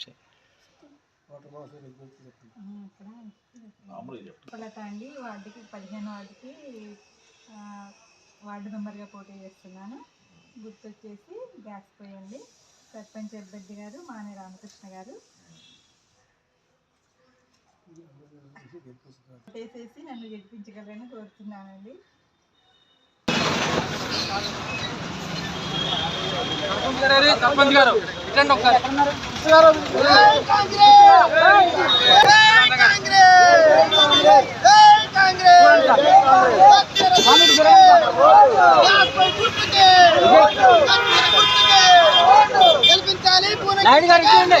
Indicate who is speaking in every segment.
Speaker 1: వచ్చాయి.
Speaker 2: అండి వార్డుకి పదిహేను వార్డుకి ఆ, వార్డు మెంబర్గా పోటీ చేస్తున్నాను. గుర్తొచ్చేసి గ్యాస్ పోయండి సర్పంచ్ అభ్యర్థి గారు మానే రామకృష్ణ గారు. వేసేసి నన్ను గెలిపించగలని కోరుతున్నానండి.
Speaker 1: సర్పంచ్ గారు. ఇటండి ఒకసారి నాయుడు గారు ఇచ్చేయండి.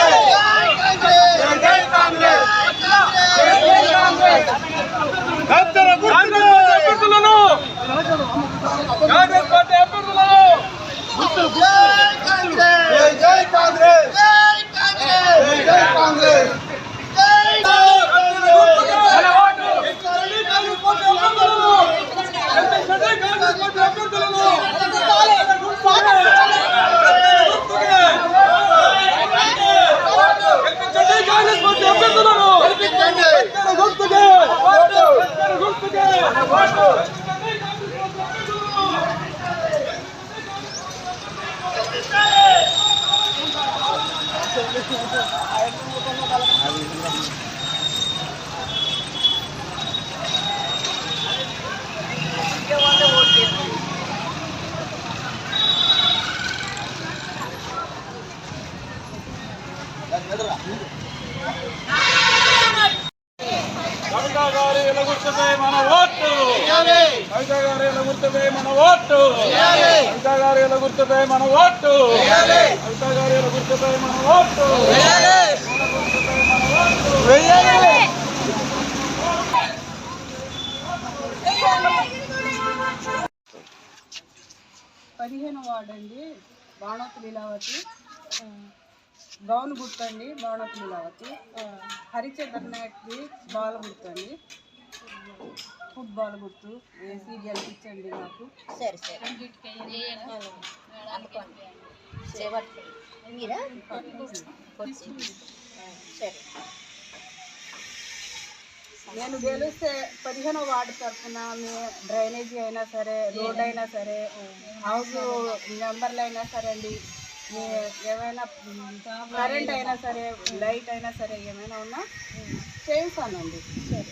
Speaker 1: అభ్యర్థులను కాంగ్రెస్ పార్టీ అభ్యర్థులను మన ఓటు కాంగ్రెస్ పార్టీ అభ్యర్థులను గెలిపించండి కాంగ్రెస్ పార్టీ అభ్యర్థులను గెలిపించండి కాంగ్రెస్ పార్టీ అభ్యర్థులను గెలిపించండి గుర్తుకే గుర్తుకే కవిత గారి ఎలగుర్తుపై మన ఓటు కవిత గారి ఎలగుర్తుపై మన ఓటు. కవిత గారి ఎలగుర్తుపై మన ఓటు. కవిత గారి ఎలగుర్తుపై మన ఓటు. ఎలగుర్తుపై మన ఓటు
Speaker 3: పదిహేను వార్డు అండి బాణోతు లీలావతి గౌన్ గుర్తు అండి బాణోతు లీలావతి. హరిచంద్ర నాయక్ది బాల్ గుర్తు అండి ఫుట్బాల్ గుర్తు. వేసి గెలిపించండి నాకు.
Speaker 4: సరే సరే. అనుకోండి మీరా? సరే.
Speaker 3: నేను గెలిస్తే పదిహేనో వార్డు తరఫున మీ డ్రైనేజీ అయినా సరే రోడ్ అయినా సరే హౌస్ నెంబర్లు అయినా సరే అండి మీ ఏమైనా కరెంట్ అయినా సరే లైట్ అయినా సరే ఏమైనా ఉన్నా చేయిస్తానండి. సరే.